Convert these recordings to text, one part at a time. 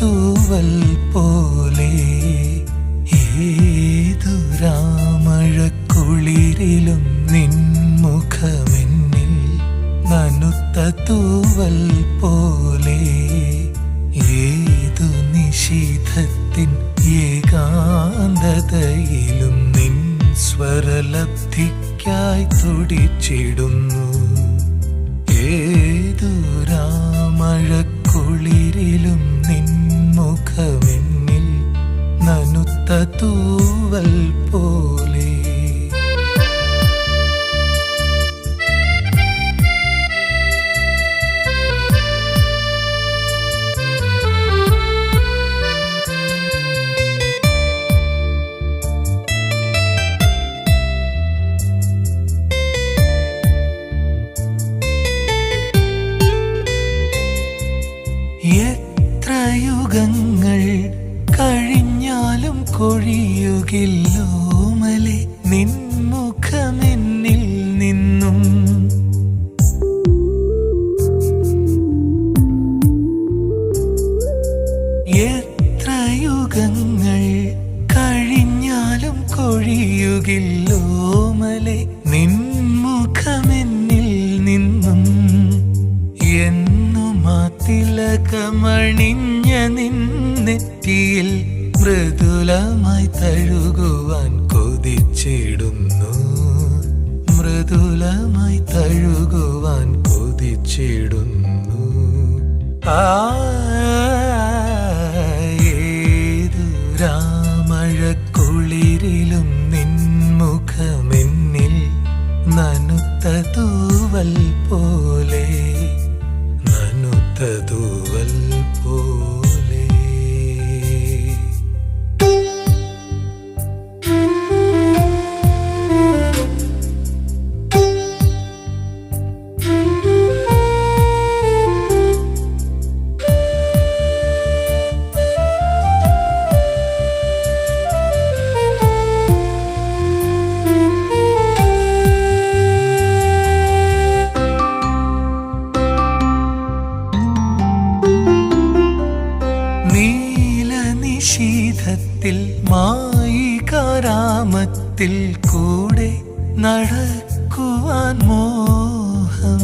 തൂവൽ പോലെ ഏതു രാമഴക്കുളിരിലും നിൻമുഖമെന്നിൽ നനുത്ത തൂവൽ പോലെ ഏതു നിഷീധത്തിൻ ഏകാന്തതയിലും നിൻ സ്വരലബ്ധിക്കായി തുടിച്ചിടുന്നു. ഏതു രാമഴക്കുളിരിലും തൂവൽ പോലെ കൊഴിയുകില്ലോമലെ നിൻമുഖമെന്നിൽ നിന്നും. എത്ര യുഗങ്ങൾ കഴിഞ്ഞാലും കൊഴിയുകില്ലോമലെ നിൻമുഖമെന്നിൽ നിന്നും. എന്നും ആ തിലകമണിഞ്ഞ നിന്നെറ്റിയിൽ മൃദുലമായി തഴുകുവാൻ കൊതിച്ചിടുന്നു. മൃദുലമായി തഴുകുവാൻ കൊതിച്ചിടുന്നു. ഏതു രാമഴക്കുളിരിലും നിൻമുഖമെന്നിൽ നനുത്ത തൂവൽ പോലെ നനുത്ത തൂവൽ പോലെ. മായികാരാമത്തിൽ കൂടെ നടക്കുവാൻ മോഹം.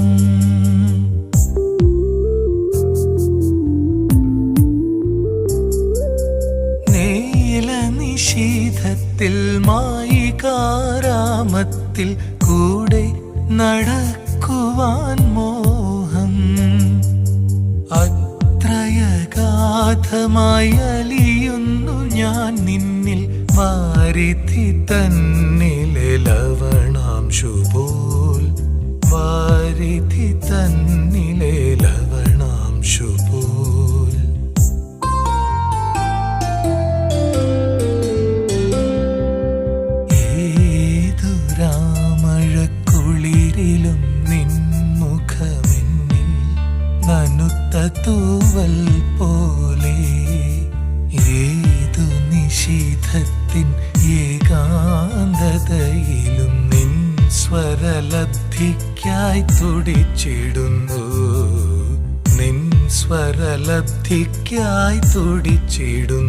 നീല നിഷീധത്തിൽ മായികാരാമത്തിൽ കൂടെ നടക്കുവാൻ മോഹം. അത്രയഗാധമായി അലിയുന്നു ഞാൻ നിന്നിൽ വാരിധി തന്നിലെ ലവണാം ശുഭോൽ. വാരിത്തി തന്നിലെ ലവണാം ശുഭോൽ. ഏതു രാമഴക്കുളിരിലും നിൻമുഖമെന്നിൽ നനുത്ത തൂവൽ പോലെ. ഏതു നിഷീധത്തിൻ ഏകാന്തതയിലും നിൻ സ്വരലബ്ധിക്കായി തുടിച്ചിടുന്നു. നിൻ സ്വരലബ്ധിക്കായി തുടിച്ചിടുന്നു.